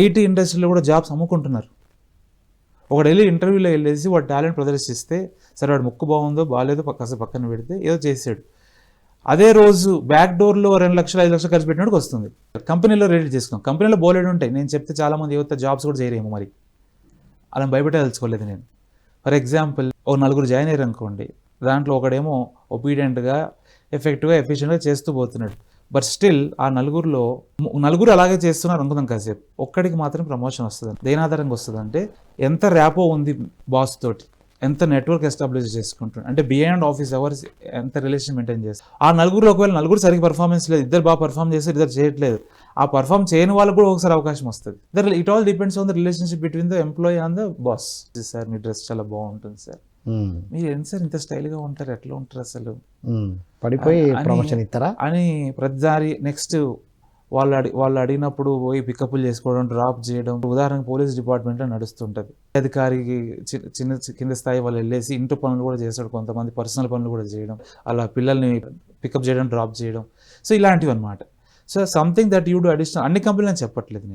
IT ఇండస్ట్రీలో కూడా jobs అమ్ముకుంటున్నారు. ఒకడు వెళ్ళి ఇంటర్వ్యూలో వెళ్ళేసి వాడు టాలెంట్ ప్రదర్శిస్తే సరే వాడు ముక్కు బాగుందో బాగాలేదో పక్క కాస్త పక్కన పెడితే ఏదో చేసాడు అదే రోజు బ్యాక్ డోర్లో రెండు లక్షలు ఐదు లక్షలు ఖర్చు పెట్టినోడికి వస్తుంది. కంపెనీలో రేట్ చేసుకున్నాం కంపెనీలో బోలెడు ఉంటాయి. నేను చెప్తే చాలామంది యువత జాబ్స్ కూడా చేయరేమో మరి. అలా భయపెట్టదలుచుకోలేదు నేను. ఫర్ ఎగ్జాంపుల్ ఓ నలుగురు జాయిన్ అయ్యారు అనుకోండి దాంట్లో ఒకడేమో ఒబీడియంట్గా ఎఫెక్టివ్గా ఎఫిషియెంట్గా చేస్తూ పోతున్నాడు. బట్ స్టిల్ ఆ నలుగురిలో నలుగురు అలాగే చేస్తున్నారు అనుకుందాం కాసేపు. ఒక్కడికి మాత్రం ప్రమోషన్ వస్తుంది దేని ఆధారంగా వస్తుంది అంటే ఎంత ర్యాపో ఉంది బాస్ తోటి ఎంత నెట్వర్క్ ఎస్టాబ్లిష్ చేసుకుంటున్నాడు అంటే బియాండ్ ఆఫీస్ అవర్స్ ఎంత రిలేషన్ మెయింటైన్ చేస్తారు ఆ నలుగురు ఒకవేళ నలుగురు సరిగ్గా పర్ఫార్మెన్స్ లేదు ఇద్దరు బాగా పర్ఫామ్ చేస్తారు ఇద్దరు చేయట్లేదు ఆ పర్ఫామ్ చేయని వాళ్ళకు కూడా ఒకసారి అవకాశం వస్తుంది. There it all depends on the relationship between the employee and the boss sir me dress చాలా బాగుంటుంది సార్ మీరు ఏంటి సార్ ఇంత స్టైల్గా ఉంటారు? ఎట్లా ఉంటారు అసలు. పడిపోయి ప్రమోషన్ ఇస్తారా? అని ప్రతిసారి నెక్స్ట్ వాళ్ళు అడి వాళ్ళు అడిగినప్పుడు పోయి పికప్లు చేసుకోవడం డ్రాప్ చేయడం. ఉదాహరణకు పోలీస్ డిపార్ట్మెంట్లో నడుస్తుంటుంది. అధికారికి చిన్న కింద స్థాయి వాళ్ళు వెళ్ళేసి ఇంటి పనులు కూడా చేస్తాడు కొంతమంది. పర్సనల్ పనులు కూడా చేయడం. అలా పిల్లల్ని పికప్ చేయడం డ్రాప్ చేయడం. సో ఇలాంటివి అనమాట so something that you do additional అన్ని కంపెనీలు చెప్పట్లేదు